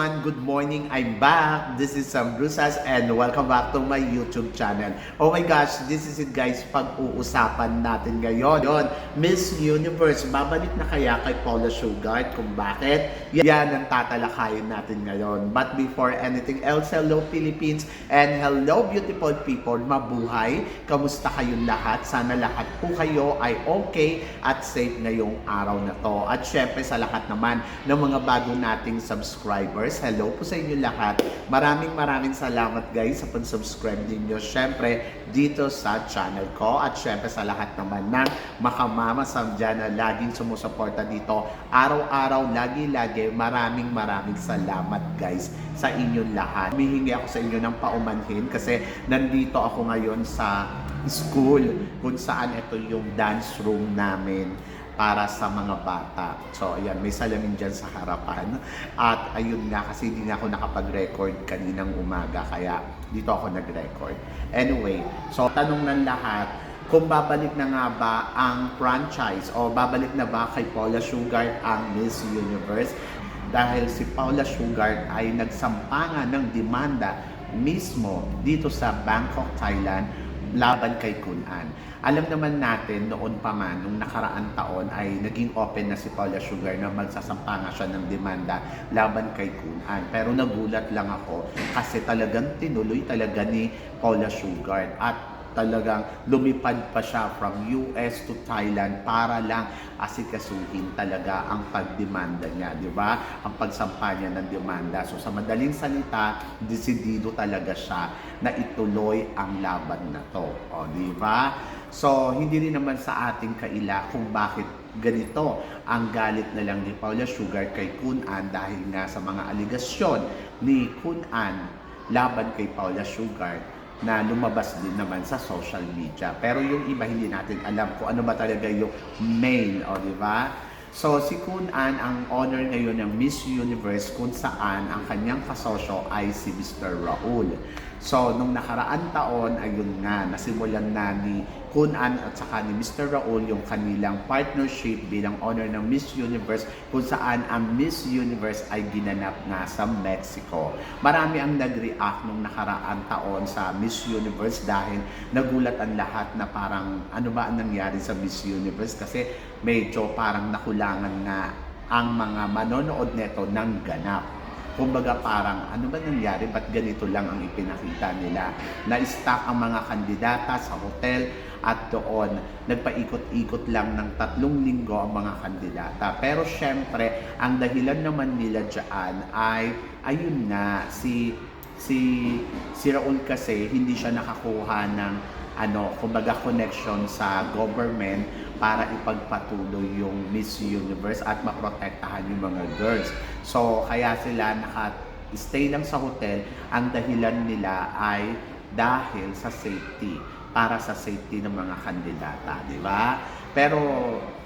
Everyone, good morning. I'm back. This is Sam Brusas and welcome back to my YouTube channel. Oh my gosh, this is it guys, pag-uusapan natin ngayon. Yon, Miss Universe, babalik na kaya kay Paula Sugart kung bakit? Yan ang tatalakayin natin ngayon. But before anything else, hello Philippines and hello beautiful people. Mabuhay. Kamusta kayong lahat? Sana lahat po kayo ay okay at safe ngayong araw na to. At syempre sa lahat naman ng mga bago nating subscribers, hello po sa inyo lahat. Maraming maraming salamat guys sa pag-subscribe ninyo. Syempre dito sa channel ko at syempre sa lahat naman ng makamama Sam dyan na laging sumusuporta dito. Araw-araw, lagi-lagi, maraming maraming salamat guys sa inyong lahat. Humihingi ako sa inyo ng paumanhin kasi nandito ako ngayon sa school kung saan ito yung dance room namin para sa mga bata. So, ayan, may salamin dyan sa harapan. At ayun nga, kasi hindi na ako nakapag-record kaninang umaga, kaya dito ako nag-record. Anyway, so tanong ng lahat, kung babalik na nga ba ang franchise o babalik na ba kay Paula Sugart ang Miss Universe? Dahil si Paula Sugart ay nagsampangan ng demanda mismo dito sa Bangkok, Thailand laban kay Kunan. Alam naman natin noon pa man, nung nakaraan taon ay naging open na si Paula Sugar na magsasampa nga siya ng demanda laban kay Kunan. Pero nagulat lang ako kasi talagang tinuloy talaga ni Paula Sugar at talagang lumipad pa siya from US to Thailand para lang asikasuhin talaga ang pagdemanda niya, di ba? Ang pagsampa niya ng demanda. So sa madaling salita, desidido talaga siya na ituloy ang laban na to. O, di ba? So hindi rin naman sa ating kaila kung bakit ganito ang galit na lang ni Paula Sugar kay Kunan dahil nga sa mga aligasyon ni Kunan laban kay Paula Sugar na lumabas din naman sa social media. Pero yung iba hindi natin alam kung ano ba talaga yung main, o di ba? So si Kun An ang honor ngayon ng Miss Universe kung saan ang kanyang kasosyo ay si Mr. Raul. So nung nakaraan taon, ayun nga, nasimulan na ni Kun An at saka ni Mr. Raul yung kanilang partnership bilang honor ng Miss Universe kung saan ang Miss Universe ay ginanap nga sa Mexico. Marami ang nag-react nung nakaraan taon sa Miss Universe dahil nagulat ang lahat na parang ano ba ang nangyari sa Miss Universe kasi medyo parang nakulangan na ang mga manonood neto ng ganap. Kumbaga parang ano ba nangyari? Ba't ganito lang ang ipinakita nila? Na-stack ang mga kandidata sa hotel at doon nagpaikot-ikot lang ng tatlong linggo ang mga kandidata. Pero syempre, ang dahilan naman nila dyan ay ayun nga si si si Raul kasi hindi siya nakakuha ng ano, kumbaga connection sa government para ipagpatuloy yung Miss Universe at maprotektahan yung mga girls. So, kaya sila naka-stay lang sa hotel. Ang dahilan nila ay dahil sa safety, para sa safety ng mga kandidata, di ba? Pero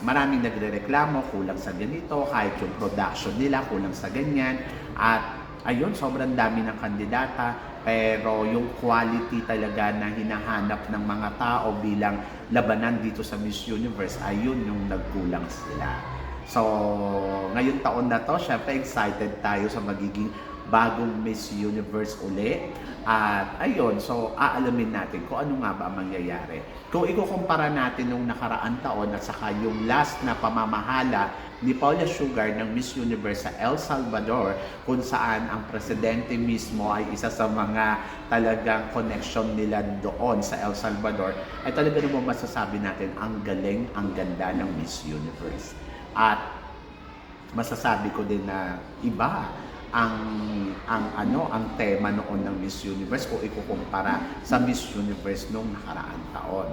maraming nagrereklamo, kulang sa ganito, kahit yung production nila, kulang sa ganyan. At ayun, sobrang dami ng kandidata, pero yung quality talaga na hinahanap ng mga tao bilang labanan dito sa Miss Universe, ayun yung nagkulang sila. So, ngayong taon na to, syempre excited tayo sa magiging bagong Miss Universe uli. At ayun, so aalamin natin kung ano nga ba ang mangyayari. Kung ikukumpara natin nung nakaraan taon at saka yung last na pamamahala ni Paula Sugar ng Miss Universe sa El Salvador kung saan ang presidente mismo ay isa sa mga talagang connection nila doon sa El Salvador ay talaga naman masasabi natin ang galing, ang ganda ng Miss Universe. At masasabi ko din na iba ang ang ano ang tema noon ng Miss Universe kung ikukumpara sa Miss Universe nung nakaraang taon.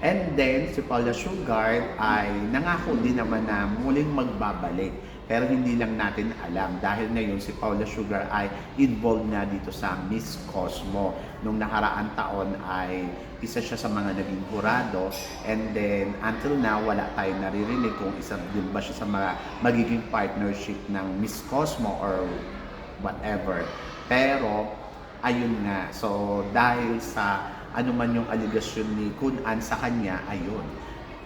And then si Paula Sugar ay nangako din naman na muling magbabalik. Pero hindi lang natin alam dahil ngayon si Paula Sugar ay involved na dito sa Miss Cosmo. Nung nakaraang taon ay isa siya sa mga naging hurado and then until now wala tayong naririnig kung isa din ba siya sa mga magiging partnership ng Miss Cosmo or whatever. Pero, ayun nga. So, dahil sa ano man yung aligasyon ni Kun An sa kanya, ayun.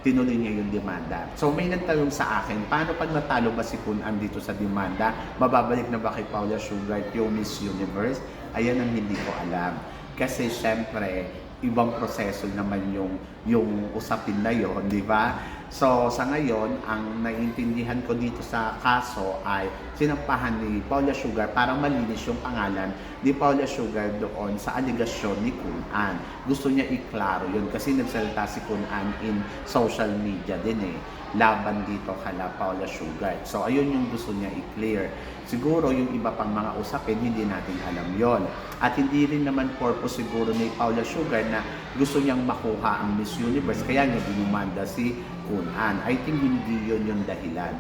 tinuloy niya yung demanda. So may nagtanong sa akin, paano pag natalo ba si Kun An dito sa demanda? Mababalik na ba kay Paula Sugar yung Miss Universe? Ayan ang hindi ko alam. Kasi syempre, ibang proseso naman yung yung usapin na yon, di ba? So sa ngayon, ang naiintindihan ko dito sa kaso ay sinampahan ni Paula Sugar para malinis yung pangalan ni Paula Sugar doon sa aligasyon ni Kun An. Gusto niya iklaro yun kasi nagsalita si Kun An in social media din eh laban dito kala Paula Sugar. So ayun yung gusto niya i-clear. Siguro yung iba pang mga usapin hindi natin alam yon. At hindi rin naman purpose siguro ni Paula Sugar na gusto niyang makuha ang Miss Universe kaya niya dinumanda si Kun An. I think hindi yun yung dahilan.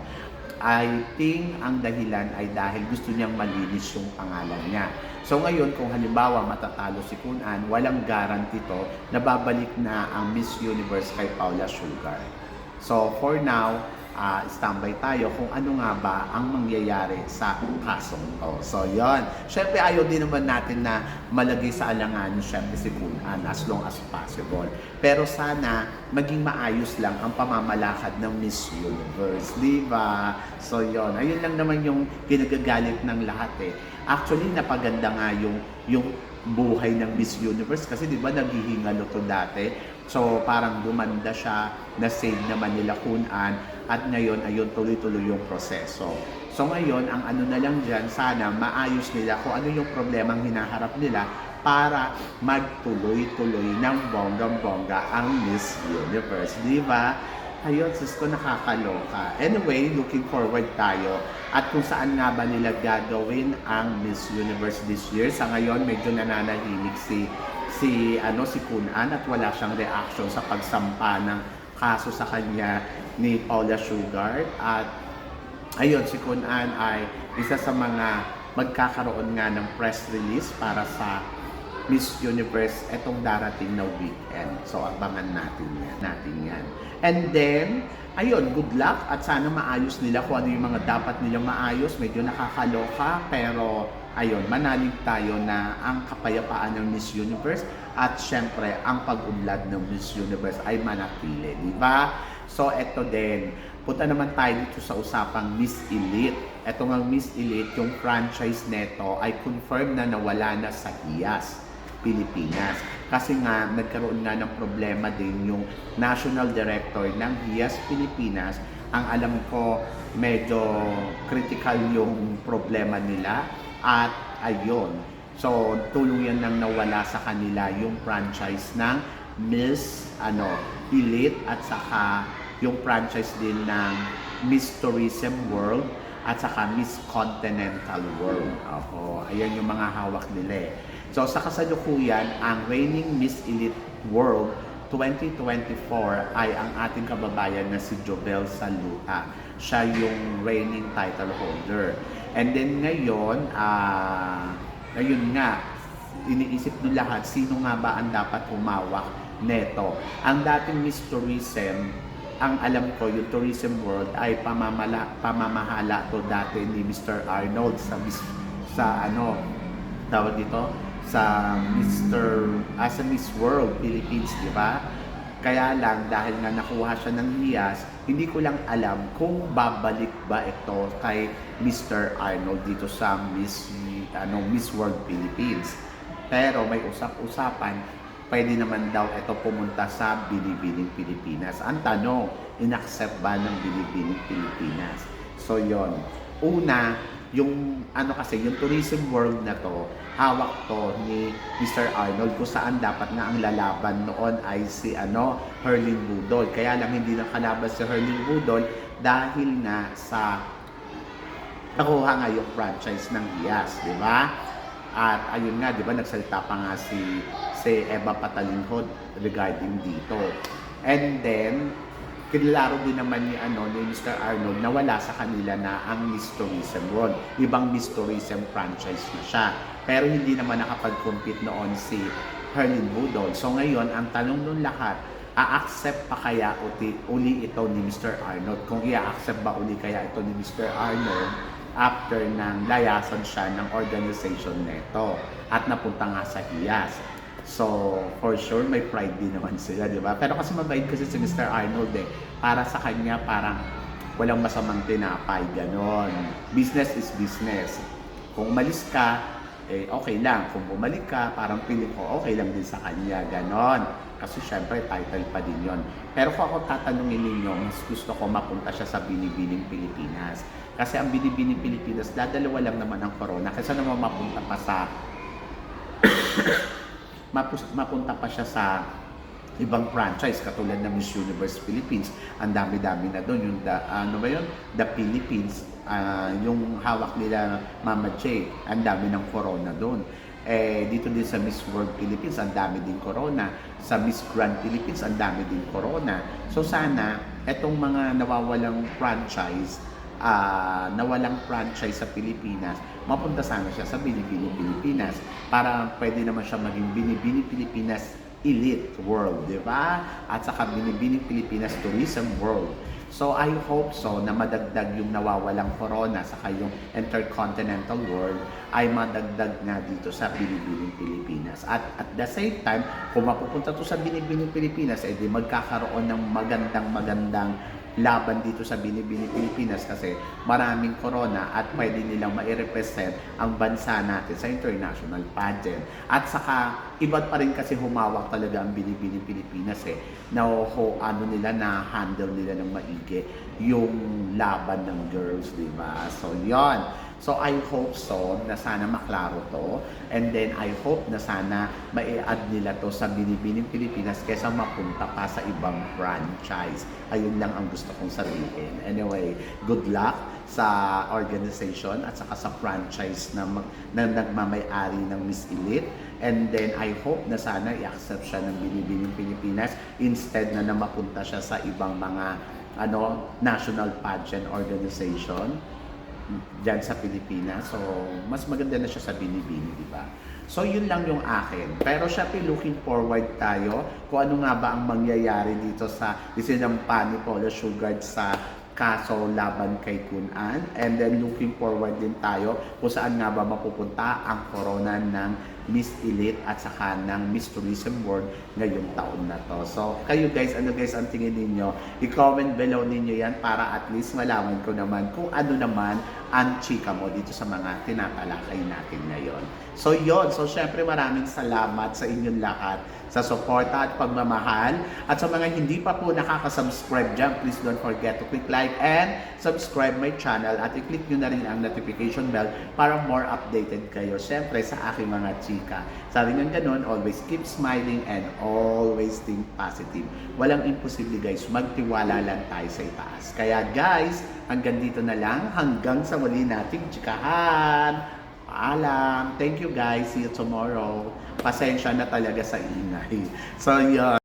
I think ang dahilan ay dahil gusto niyang malinis yung pangalan niya. So ngayon, kung halimbawa matatalo si Kun An, walang guarantee to na babalik na ang Miss Universe kay Paula Sugar. So for now, ah, standby tayo kung ano nga ba ang mangyayari sa kasong to. So yon. Syempre ayaw din naman natin na malagay sa alangan syempre si Kun An as long as possible. Pero sana maging maayos lang ang pamamalakad ng Miss Universe, di ba? So yon. Ayun lang naman yung kinagagalit ng lahat eh. Actually, napaganda nga yung yung buhay ng Miss Universe kasi di ba naghihingalo to dati So parang gumanda siya, na-save naman nila Kunan at ngayon ayun tuloy-tuloy yung proseso. So ngayon, ang ano na lang dyan, sana maayos nila kung ano yung problemang hinaharap nila para magtuloy-tuloy ng bonggang-bongga ang Miss Universe. Di ba? Ayun, sus ko nakakaloka. Anyway, looking forward tayo at kung saan nga ba nila gagawin ang Miss Universe this year. Sa ngayon, medyo nananahimik si si ano si Kunan at wala siyang reaction sa pagsampa ng kaso sa kanya ni Paula Sugar at ayun si Kunan ay isa sa mga magkakaroon nga ng press release para sa Miss Universe etong darating na weekend. So abangan natin yan, natin yan. And then ayun, good luck at sana maayos nila kung ano yung mga dapat nilang maayos. Medyo nakakaloka pero ayun, manalig tayo na ang kapayapaan ng Miss Universe at syempre ang pag-unlad ng Miss Universe ay manatili, di ba? So eto din, punta naman tayo dito sa usapang Miss Elite. Eto nga Miss Elite, yung franchise neto ay confirm na nawala na sa HIAS, Pilipinas. Kasi nga, nagkaroon nga ng problema din yung National Director ng HIAS Pilipinas. Ang alam ko, medyo critical yung problema nila at ayun, so tuluyan nang nawala sa kanila yung franchise ng Miss ano, Elite at saka yung franchise din ng Miss Tourism World at saka Miss Continental World. Ako, ayan yung mga hawak nila eh. So sa kasalukuyan, ang reigning Miss Elite World 2024 ay ang ating kababayan na si Jobel Saluta. Siya yung reigning title holder. And then ngayon, ah ngayon nga, iniisip ng lahat, sino nga ba ang dapat humawak neto? Ang dating Miss Tourism, ang alam ko, yung tourism world ay pamamala, pamamahala to dati ni Mr. Arnold sa sa ano tawag dito sa Mr. as a Miss World Philippines, di ba? Kaya lang dahil nga nakuha siya ng Lias, hindi ko lang alam kung babalik ba ito kay Mr. Arnold dito sa Miss ano Miss World Philippines. Pero may usap-usapan, pwede naman daw ito pumunta sa Bilibining Pilipinas. Ang tanong, inaccept ba ng Bilibining Pilipinas? So yon. Una, yung ano kasi, yung tourism world na to, hawak to ni Mr. Arnold kung saan dapat nga ang lalaban noon ay si ano, Herlin Budol. Kaya lang hindi nakalaban si Herlin Budol dahil nga sa nakuha nga yung franchise ng Diaz, di ba? At ayun nga, di ba, nagsalita pa nga si, si Eva Patalinhod regarding dito. And then, kinilaro din naman ni, ano, ni Mr. Arnold na wala sa kanila na ang Miss Tourism World. Ibang Miss franchise na siya. Pero hindi naman nakapag-compete noon si Herlin Budol. So ngayon, ang tanong nun lahat, a-accept pa kaya uli, uli ito ni Mr. Arnold? Kung i-accept ba uli kaya ito ni Mr. Arnold after nang layasan siya ng organization neto at napunta nga sa HIAS. So, for sure, may pride din naman sila, di ba? Pero kasi mabait kasi si Mr. Arnold eh. Para sa kanya, parang walang masamang tinapay, ganon. Business is business. Kung umalis ka, eh okay lang. Kung bumalik ka, parang piling ko okay lang din sa kanya, ganon. Kasi syempre, title pa din yon. Pero kung ako tatanungin ninyo, mas gusto ko mapunta siya sa Binibining Pilipinas. Kasi ang Binibining Pilipinas, dadalawa lang naman ang corona. Kasi naman mapunta pa sa mapunta pa siya sa ibang franchise katulad ng Miss Universe Philippines. Ang dami-dami na doon yung the, ano ba yun? The Philippines, ah, yung hawak nila Mama J. Ang dami ng corona doon. Eh, dito din sa Miss World Philippines, ang dami din corona. Sa Miss Grand Philippines, ang dami din corona. So sana, etong mga nawawalang franchise, ah, nawalang franchise sa Pilipinas, mapunta sana siya sa Binibini Pilipinas para pwede naman siya maging Binibini Pilipinas Elite World, di ba? At saka Binibini Pilipinas Tourism World. So I hope so na madagdag yung nawawalang corona saka yung intercontinental world ay madagdag nga dito sa Binibining Pilipinas. At at the same time, kung mapupunta to sa Binibining Pilipinas, eh di magkakaroon ng magandang magandang laban dito sa Binibini Pilipinas kasi maraming corona at pwede nilang mai-represent ang bansa natin sa international pageant. At saka, iba pa rin kasi humawak talaga ang Binibini Pilipinas eh. Na ho, ano nila, na handle nila ng maigi yung laban ng girls, di ba? So, yon. So, I hope so na sana maklaro to. And then, I hope na sana mai-add nila to sa Binibining Pilipinas kesa mapunta pa sa ibang franchise. Ayun lang ang gusto kong sabihin. Anyway, good luck sa organization at saka sa franchise na, mag- na nagmamay-ari ng Miss Elite. And then, I hope na sana i-accept siya ng Binibining Pilipinas instead na na mapunta siya sa ibang mga ano national pageant organization dyan sa Pilipinas. So, mas maganda na siya sa Binibini, di ba? So, yun lang yung akin. Pero syempre, looking forward tayo kung ano nga ba ang mangyayari dito sa isinampa ni Paula Sugard sa kaso laban kay Kunan. And then, looking forward din tayo kung saan nga ba mapupunta ang corona ng Miss Elite at saka ng Miss Tourism World ngayong taon na to. So, kayo guys, ano guys ang tingin ninyo? I-comment below ninyo yan para at least malaman ko naman kung ano naman ang chika mo dito sa mga tinatalakay natin ngayon. So, yon So, syempre maraming salamat sa inyong lahat sa suporta at pagmamahal. At sa mga hindi pa po nakaka-subscribe dyan, please don't forget to click like and subscribe my channel at i-click nyo na rin ang notification bell para more updated kayo. Syempre sa aking mga chika. Sabi nga ganun, always keep smiling and always think positive. Walang imposible guys, magtiwala lang tayo sa itaas. Kaya guys, hanggang dito na lang. Hanggang sa muli nating chikahan. Paalam. Thank you guys. See you tomorrow. Pasensya na talaga sa ingay. So, yun.